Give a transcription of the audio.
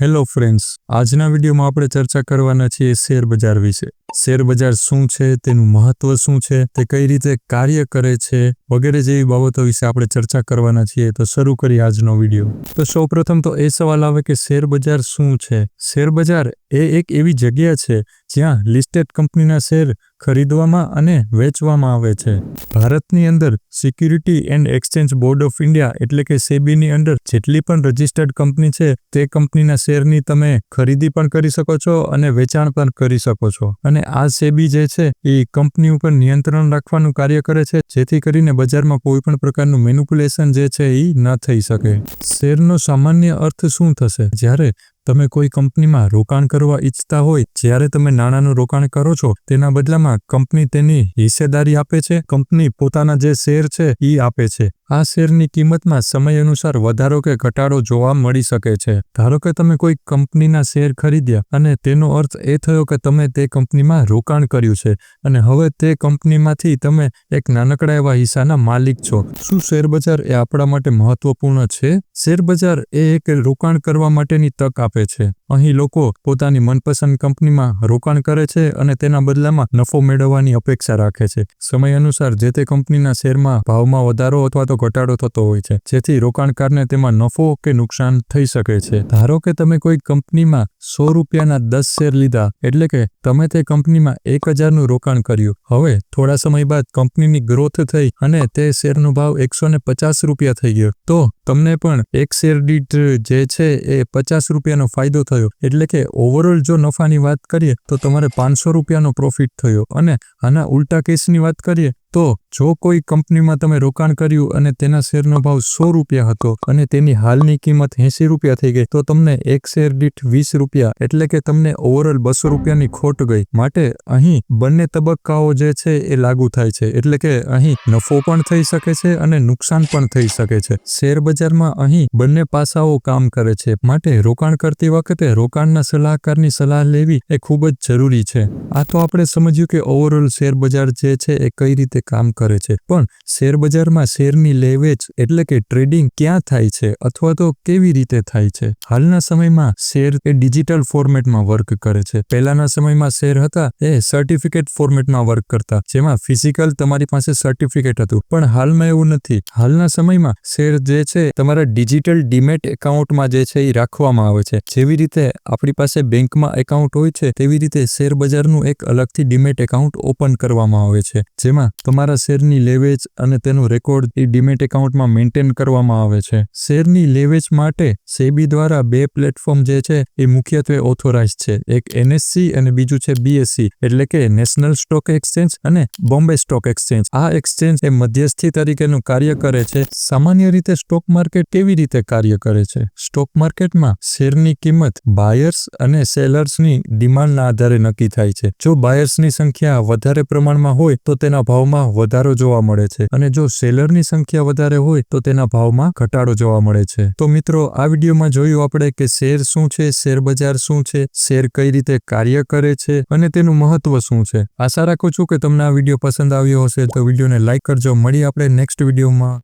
Hello friends આજના વિડીયોમાં આપણે ચર્ચા કરવાના છીએ શેર બજાર વિશે. શેર બજાર શું છે, તેનું મહત્વ શું છે, તે કઈ રીતે કાર્ય કરે છે, વગેરે જેવી બાબતો વિશે આપણે ચર્ચા કરવાના છીએ. તો શરૂ કરીએ આજનો વીડિયો. તો સૌપ્રથમ તો એ સવાલ આવે કે શેર બજાર શું છે? શેર બજાર એ એક એવી જગ્યા છે જ્યાં લિસ્ટેડ કંપનીના શેર ખરીદવામાં અને વેચવામાં આવે છે. ભારતની અંદર security and exchange board of India એટલે કે સેબીની અંદર જેટલી પણ રજિસ્ટર્ડ કંપની છે, તે કંપનીના શેરની તમે ખરીદી પણ કરી શકો છો અને વેચાણ પણ કરી શકો છો. અને આ સેબી જે છે, એ કંપની ઉપર નિયંત્રણ રાખવાનું કાર્ય કરે છે, જેથી કરીને બજારમાં કોઈ પણ પ્રકારનું મેનિપ્યુલેશન જે છે એ ન થઈ શકે. શેરનો સામાન્ય અર્થ શું થશે? જ્યારે તમે કોઈ કંપનીમાં રોકાણ કરવા ઈચ્છતા હોય, જ્યારે તમે નાણાંનું રોકાણ કરો છો, તેના બદલામાં કંપની તેની હિસ્સેદારી આપે છે, કંપની પોતાના જે શેર છે એ આપે છે. આ શેરની કિંમતમાં સમય અનુસાર વધારો કે ઘટાડો જોવા મળી શકે છે. ધારો કે તમે કોઈ કંપનીના શેર ખરીદ્યા અને તેનો અર્થ એ થયો કે તમે તે કંપનીમાં રોકાણ કર્યું છે અને હવે તે કંપનીમાંથી તમે એક નાનકડા એવા હિસ્સાના માલિક છો. શું શેર બજાર એ આપણા માટે મહત્વપૂર્ણ છે? શેર બજાર એ એક રોકાણ કરવા માટેની તક આપે છે. અહીં લોકો પોતાની મનપસંદ કંપનીમાં રોકાણ કરે છે અને તેના બદલામાં નફો મેળવવાની અપેક્ષા રાખે છે. સમય અનુસાર જે તે કંપનીના શેરમાં ભાવમાં વધારો અથવા તો ઘટાડો થતો હોય છે. જેથી રોકાણકારને તેમાં નફો કે નુકસાન થઈ શકે છે. ધારો કે તમે કોઈ કંપનીમાં સો રૂપિયાના દસ શેર લીધા, એટલે કે તમે તે કંપનીમાં એક હજારનું રોકાણ કર્યું. હવે, થોડા સમય બાદ કંપનીની ગ્રોથ થઈ અને તે શેરનો ભાવ એકસો ને પચાસ રૂપિયા થઈ ગયો. તો, તમને પણ એક શેર દીઠ જે છે એ પચાસ રૂપિયાનો ફાયદો થયો. એટલે કે ઓવરઓલ જો નફાની વાત કરીએ, તો તમારે પાંચસો રૂપિયાનો પ્રોફિટ થયો. અને આના ઉલટા કેસની વાત કરીએ, તો જો કોઈ કંપનીમાં તમે રોકાણ કર્યું અને તેના શેરનો ભાવ સો રૂપિયા હતો અને તેની હાલની કિંમત એંસી રૂપિયા થઈ ગઈ, તો તમને એક શેર દીઠ વીસ રૂપિયા એટલે કે તમને ઓવરઓલ બસો રૂપિયાની ખોટ ગઈ. માટે અહીં બંને તબક્કાઓ જે છે એ લાગુ થાય છે. એટલે કે અહીં નફો પણ થઈ શકે છે અને નુકસાન પણ થઈ શકે છે. શેર બજારમાં અહીં બંને પાસાઓ કામ કરે છે. માટે રોકાણ કરતી વખતે રોકાણના સલાહકારની સલાહ લેવી એ ખૂબ જ જરૂરી છે. આ તો આપણે સમજ્યું કે ઓવરઓલ શેર બજાર જે છે એ કઈ રીતે કામ કરે છે. પણ શેર બજારમાં શેરની લેવેચ એટલે કે ટ્રેડિંગ ક્યાં થાય છે અથવા તો કેવી રીતે થાય છે? હાલના સમયમાં શેર એ ડિજિટલ ફોર્મેટમાં વર્ક કરે છે. પહેલાના સમયમાં શેર હતા, એ સર્ટિફિકેટ ફોર્મેટમાં વર્ક કરતા. જેમાં ફિઝિકલ તમારી પાસે સર્ટિફિકેટ હતું. પણ હાલમાં એવું નથી. હાલના સમયમાં શેર જે છે, તમારા ડિજિટલ ડીમેટ એકાઉન્ટમાં જે છે, એ રાખવામાં આવે છે. જેવી રીતે આપણી પાસે બેંકમાં એકાઉન્ટ હોય છે, તેવી રીતે શેર બજારનું એક અલગથી ડીમેટ એકાઉન્ટ ઓપન કરવામાં આવે છે. જેમાં તમારા શેરની લેવેચ અને તેનો રેકોર્ડ એ ડીમેટ એકાઉન્ટમાં મેન્ટેન કરવામાં આવે છે. શેરની લેવેચ માટે સેબી દ્વારા બે પ્લેટફોર્મ જે છે, એ મુખ્યત્વે ઓથોરાઇઝ છે. એક એનએસસી અને બીજું છે બીએસસી, એટલે કે નેશનલ સ્ટોક એક્સચેન્જ અને બોમ્બે સ્ટોક એક્સચેન્જ. આ એક્સચેન્જ એ મધ્યસ્થી તરીકેનું કાર્ય કરે છે. સામાન્ય રીતે સ્ટોક માર્કેટ કેવી રીતે કાર્ય કરે છે? સ્ટોક માર્કેટમાં શેરની કિંમત બાયર્સ અને સેલર્સની ડિમાન્ડના આધારે નક્કી થાય છે. જો બાયર્સની સંખ્યા વધારે પ્રમાણમાં હોય, તો તેના ભાવમાં વધારો જોવા મળે છે. અને જો સેલરની સંખ્યા વધારે હોય, તો તેના ભાવમાં ઘટાડો જોવા મળે છે. તો મિત્રો, આ વિડીયોમાં જોયું આપણે કે શેર શું છે? શેર બજાર શું છે, શેર કઈ રીતે કાર્ય કરે છે અને તેનું મહત્વ શું છે. આશા રાખું છું કે તમને આ વીડિયો પસંદ આવ્યો હશે તો વિડીયોને લાઈક કરજો. મળી આપણે નેક્સ્ટ વિડીયોમાં.